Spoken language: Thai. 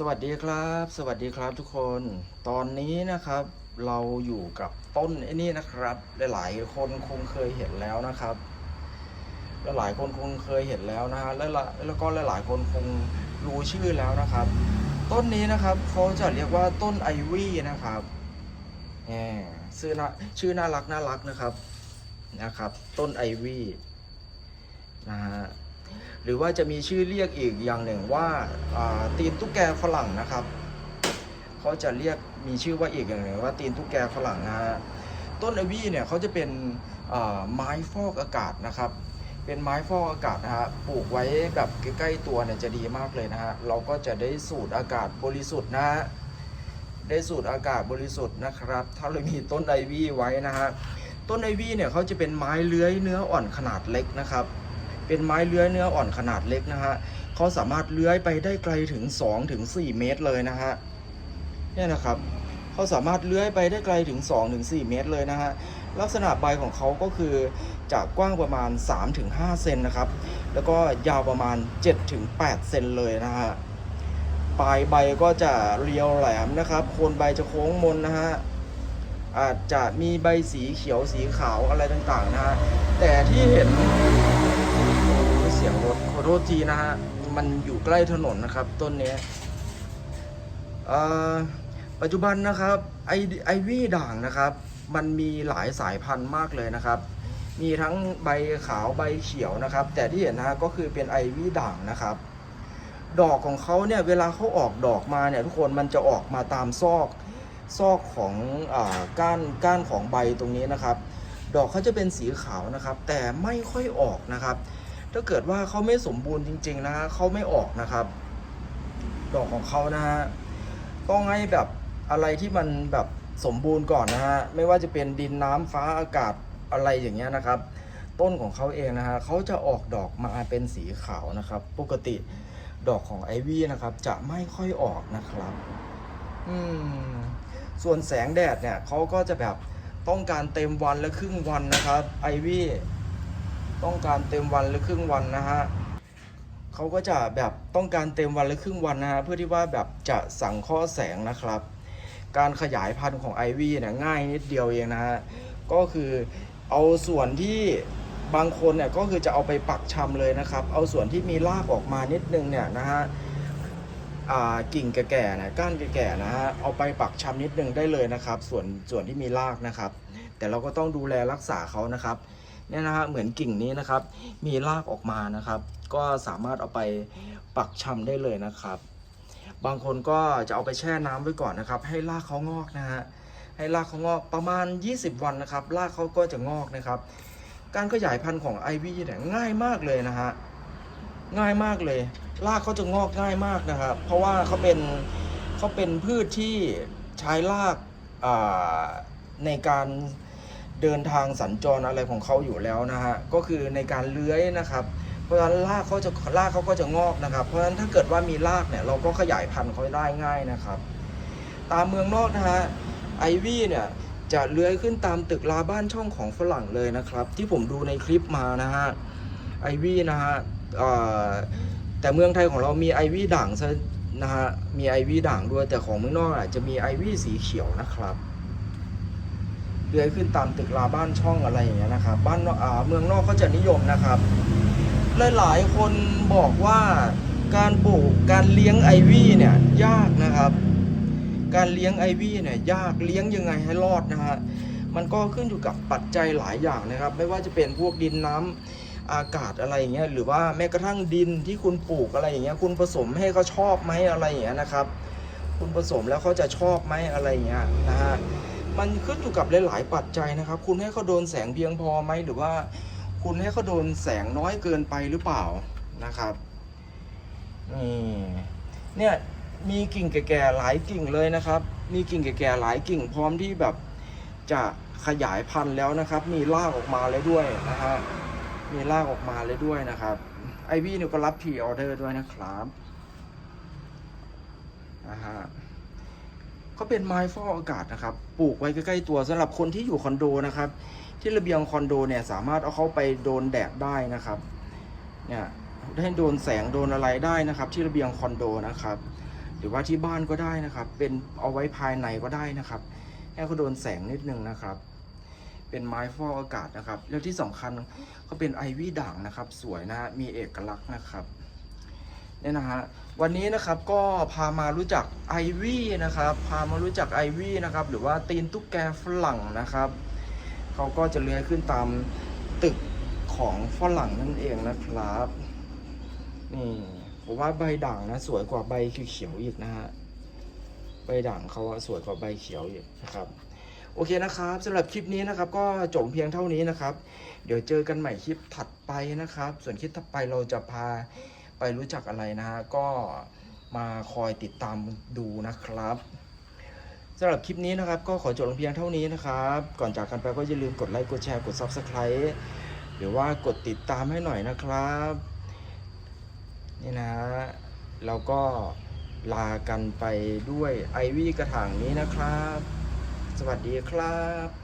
สวัสดีครับ สวัสดีครับทุกคน ตอนนี้นะครับ เราอยู่กับต้นไอ้นี่นะครับ หลายๆคนคงเคยเห็นแล้วนะครับ หลายๆคนคงเคยเห็นแล้วนะฮะแล้วละแล้วก็หลายๆคนคงรู้ชื่อแล้วนะครับ ต้นนี้นะครับเขาจะเรียกว่าต้นไอวี่นะครับแหมชื่อน่าชื่อน่ารักน่ารักนะครับนะครับ ต้นไอวี่นะฮะ หรือว่าจะมีชื่อเรียกอีกอย่างหนึ่งว่าตีนตุ๊กแกฝรั่งนะครับเขาจะเรียกมีชื่อว่าอีกอย่างหนึ่งว่าตีนตุ๊กแกฝรั่งนะฮะต้นอวี่เนี่ยเขาจะเป็นไม้ฟอกอากาศนะครับเป็นไม้ฟอกอากาศนะฮะ ปลูกไว้แบบใกล้ๆตัวเนี่ยจะดีมากเลยนะฮะ เราก็จะได้สูดอากาศบริสุทธิ์นะฮะ ได้สูดอากาศบริสุทธิ์นะครับ ถ้าเรามีต้นไอวี่ไว้นะฮะ ต้นไอวี่เนี่ยเขาจะเป็นไม้เลื้อยเนื้ออ่อนขนาดเล็กนะครับ เป็นไม้เลื้อยเนื้ออ่อนขนาดเล็กนะฮะเขาสามารถเลื้อยไปได้ไกลถึง2ถึง4เมตรเลยนะฮะเนี่ยนะครับเขาสามารถเลื้อยไปได้ไกลถึง2ถึง4เมตรเลยนะฮะลักษณะใบของเขาก็คือจะกว้างประมาณ3ถึง5เซนนะครับ แล้วก็ยาวประมาณ7ถึง8เซนเลยนะฮะปลายใบก็จะเรียวแหลมนะครับ โคนใบจะโค้งมนนะฮะ อาจจะมีใบสีเขียวสีขาวอะไรต่างๆนะฮะ แต่ที่เห็น เสียงรถขอโทษทีนะฮะ มันอยู่ใกล้ถนนนะครับ ต้นนี้ปัจจุบันนะครับไอไอวี่ด่างนะครับ มันมีหลายสายพันธุ์มากเลยนะครับ มีทั้งใบขาวใบเขียวนะครับ แต่ที่เห็นนะฮะก็คือเป็นไอวี่ด่างนะครับ ดอกของเขาเนี่ยเวลาเขาออกดอกมาเนี่ยทุกคนมันจะออกมาตามซอกซอกของอก้านก้านของใบตรงนี้นะครับ ดอกเขาจะเป็นสีขาวนะครับ แต่ไม่ค่อยออกนะครับ ถ้าเกิดว่าเขาไม่สมบูรณ์จริง ๆ นะฮะเขาไม่ออกนะครับ ดอกของเขานะฮะต้องให้แบบอะไรที่มันแบบสมบูรณ์ก่อนนะฮะไม่ว่าจะเป็นดินน้ำฟ้าอากาศอะไรอย่างเงี้ยนะครับ ต้นของเขาเองนะฮะเขาจะออกดอกมาเป็นสีขาวนะครับ ปกติดอกของไอวี่นะครับ จะไม่ค่อยออกนะครับ อืมส่วนแสงแดดเนี่ยเขาก็จะแบบต้องการเต็มวันและครึ่งวันนะครับไอวี่ ต้องการเต็มวันหรือครึ่งวันนะฮะเขาก็จะแบบต้องการเต็มวันหรือครึ่งวันนะฮะเพื่อที่ว่าแบบจะสั่งเคราะห์แสงนะครับ การขยายพันธุ์ของไอวี่เนี่ยง่ายนิดเดียวเองนะฮะก็คือเอาส่วนที่บางคนเนี่ยก็คือจะเอาไปปักชำเลยนะครับ เอาส่วนที่มีรากออกมานิดนึงเนี่ยนะฮะกิ่งแก่ๆนะก้านแก่ๆนะฮะเอาไปปักชำนิดนึงได้เลยนะครับ ส่วนส่วนที่มีรากนะครับ แต่เราก็ต้องดูแลรักษาเขานะครับ เนี่ยนะฮะเหมือนกิ่งนี้นะครับ มีรากออกมานะครับ ก็สามารถเอาไปปักชำได้เลยนะครับ บางคนก็จะเอาไปแช่น้ำไว้ก่อนนะครับ ให้รากเขางอกนะฮะให้รากเขางอกประมาณ 20 วันนะครับรากเขาก็จะงอกนะครับ การขยายพันธุ์ของไอวี่เนี่ยง่ายมากเลยนะฮะง่ายมากเลย รากเขาจะงอกง่ายมากนะครับ เพราะว่าเขาเป็นเขาเป็นพืชที่ใช้รากในการ เดินทางสัญจรอะไรของเขาอยู่แล้วนะฮะก็คือในการเลื้อยนะครับ เพราะฉะนั้นรากเขาจะรากเขาก็จะงอกนะครับ เพราะฉะนั้นถ้าเกิดว่ามีรากเนี่ยเราก็ขยายพันธุ์เขาได้ง่ายนะครับ ตามเมืองนอกนะฮะไอวี่เนี่ยจะเลื้อยขึ้นตามตึกราบ้านช่องของฝรั่งเลยนะครับ ที่ผมดูในคลิปมานะฮะไอวี่นะฮะแต่เมืองไทยของเรามีไอวี่ด่างซะนะฮะมีไอวี่ด่างด้วยแต่ของเมืองนอกอะจะมีไอวี่สีเขียวนะครับ เลื้อยขึ้นตามตึกราบ้านช่องอะไรอย่างเงี้ยนะครับบ้านอ่าเมืองนอกเขาจะนิยมนะครับหลายๆคนบอกว่าการปลูกการเลี้ยงไอวี่เนี่ยยากนะครับ การเลี้ยงไอวี่เนี่ยยากเลี้ยงยังไงให้รอดนะฮะมันก็ขึ้นอยู่กับปัจจัยหลายอย่างนะครับ ไม่ว่าจะเป็นพวกดินน้ำอากาศอะไรอย่างเงี้ยหรือว่าแม้กระทั่งดินที่คุณปลูกอะไรอย่างเงี้ยคุณผสมให้เขาชอบไหมอะไรอย่างเงี้ยนะครับ คุณผสมแล้วเขาจะชอบไหมอะไรอย่างเงี้ยนะฮะ มันขึ้นอยู่กับหลาย ๆ ปัจจัยนะครับ คุณให้เขาโดนแสงเพียงพอไหมหรือว่า คุณให้เขาโดนแสงน้อยเกินไปหรือเปล่านะครับนี่เนี่ยมีกิ่งแก่ๆหลายกิ่งเลยนะครับ มีกิ่งแก่ๆหลายกิ่งพร้อมที่แบบจะขยายพันธุ์แล้วนะครับ มีรากออกมาเลยด้วยนะฮะมีรากออกมาเลยด้วยนะครับไอวี่เนี่ยก็รับพีออเดอร์ด้วยนะครับนะฮะ เขาเป็นไม้ฟอกอากาศนะครับ ปลูกไว้ใกล้ๆตัวสำหรับคนที่อยู่คอนโดนะครับ ที่ระเบียงคอนโดเนี่ยสามารถเอาเข้าไปโดนแดดได้นะครับ เนี่ยให้โดนแสงโดนอะไรได้นะครับ ที่ระเบียงคอนโดนะครับ หรือว่าที่บ้านก็ได้นะครับ เป็นเอาไว้ภายในก็ได้นะครับให้เขาโดนแสงนิดนึงนะครับ เป็นไม้ฟอกอากาศนะครับ แล้วที่สำคัญเขาเป็นไอวี่ด่างนะครับ สวยนะมีเอกลักษณ์นะครับ เนี่ยนะฮะวันนี้นะครับก็พามารู้จักไอวี่นะครับ พามารู้จักไอวี่นะครับ หรือว่าตีนตุ๊กแกฝรั่งนะครับเขาก็จะเลื้อยขึ้นตามตึกของฝรั่งนั่นเองนะครับนี่ผมว่าใบด่างนะสวยกว่าใบเขียวอีกนะฮะใบด่างเขาสวยกว่าใบเขียวอีกนะครับโอเคนะครับสำหรับคลิปนี้นะครับ ก็จบเพียงเท่านี้นะครับ เดี๋ยวเจอกันใหม่คลิปถัดไปนะครับ ส่วนคลิปถัดไปเราจะพา ไปรู้จักอะไรนะฮะก็มาคอยติดตามดูนะครับสำหรับคลิปนี้นะครับ ก็ขอจบลงเพียงเท่านี้นะครับ ก่อนจากกันไปก็อย่าลืมกดไลค์กดแชร์กด Subscribe หรือว่ากดติดตามให้หน่อยนะครับนี่นะเราก็ลากันไปด้วยไอวี่กระถางนี้นะครับ สวัสดีครับ